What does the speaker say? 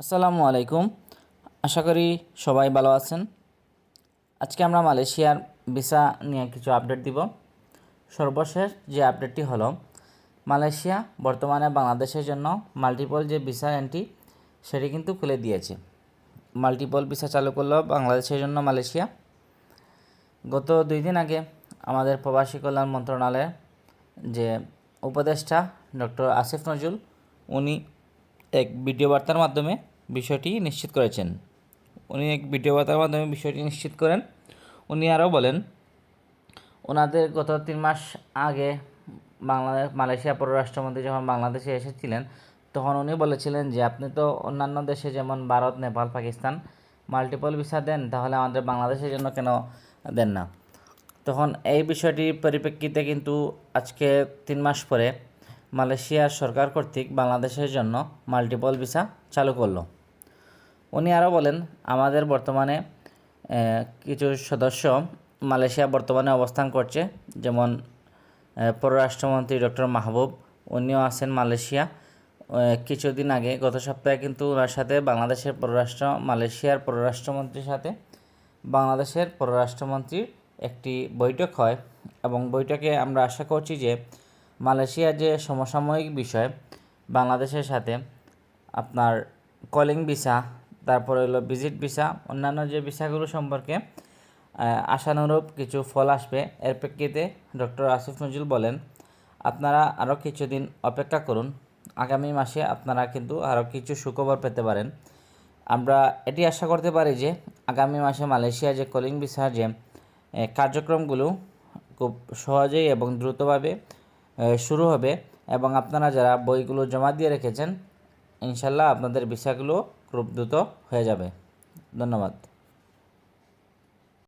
আসসালামু আলাইকুম। আশা করি সবাই ভালো আছেন। আজকে আমরা মালয়েশিয়ার ভিসা নিয়ে কিছু আপডেট দিব। সর্বশেষ যে আপডেটটি হলো, মালয়েশিয়া বর্তমানে বাংলাদেশের জন্য মাল্টিপল যে ভিসা এন্ট্রি সেটি কিন্তু খুলে দিয়েছে। মাল্টিপল ভিসা চালু করল বাংলাদেশের জন্য মালয়েশিয়া। গত দুই দিন আগে আমাদের প্রবাসী কল্যাণ মন্ত্রণালয়ের যে উপদেষ্টা ডক্টর আসিফ নজরুল, উনি এক ভিডিও বার্তার মাধ্যমে বিষয়টি নিশ্চিত করেছেন। উনি এক ভিডিও বার্তার মাধ্যমে বিষয়টি নিশ্চিত করেন। উনি আরও বলেন, ওনাদের গত তিন মাস আগে বাংলাদেশ, মালয়েশিয়া পররাষ্ট্রমন্ত্রী যখন বাংলাদেশে এসেছিলেন, তখন উনি বলেছিলেন যে, আপনি তো অন্যান্য দেশে যেমন ভারত, নেপাল, পাকিস্তান মাল্টিপল ভিসা দেন, তাহলে আমাদের বাংলাদেশের জন্য কেন দেন না? তখন এই বিষয়টির পরিপ্রেক্ষিতে কিন্তু আজকে তিন মাস পরে মালয়েশিয়ার সরকার কর্তৃক বাংলাদেশের জন্য মাল্টিপল ভিসা চালু করল। উনি আরও বলেন, আমাদের বর্তমানে কিছু সদস্য মালয়েশিয়া বর্তমানে অবস্থান করছে। যেমন পররাষ্ট্রমন্ত্রী ডক্টর মাহবুব, উনিও আছেন মালয়েশিয়া। কিছুদিন আগে, গত সপ্তাহে কিন্তু ওনার সাথে বাংলাদেশের পররাষ্ট্র, মালয়েশিয়ার পররাষ্ট্রমন্ত্রীর সাথে বাংলাদেশের পররাষ্ট্রমন্ত্রীর একটি বৈঠক হয় এবং বৈঠকে আমরা আশা করছি যে মালয়েশিয়ার যে সমসাময়িক বিষয়, বাংলাদেশের সাথে আপনার কলিং ভিসা তারপরে হলো ভিজিট ভিসা অন্যান্য যে ভিসাগুলো সম্পর্কে আশানুরূপ কিছু ফল আসবে। এর প্রেক্ষিতে ডক্টর আসিফ নজরুল বলেন, আপনারা আরও কিছুদিন অপেক্ষা করুন। আগামী মাসে আপনারা কিন্তু আরও কিছু সুখবর পেতে পারেন। আমরা এটি আশা করতে পারি যে, আগামী মাসে মালয়েশিয়া যে কলিং ভিসার যে কার্যক্রমগুলো খুব সহজেই এবং দ্রুতভাবে শুরু হবে এবং আপনারা যারা বইগুলো জমা দিয়ে রেখেছেন, ইনশাল্লাহ আপনাদের বিষয়গুলো খুব দ্রুত হয়ে যাবে। ধন্যবাদ।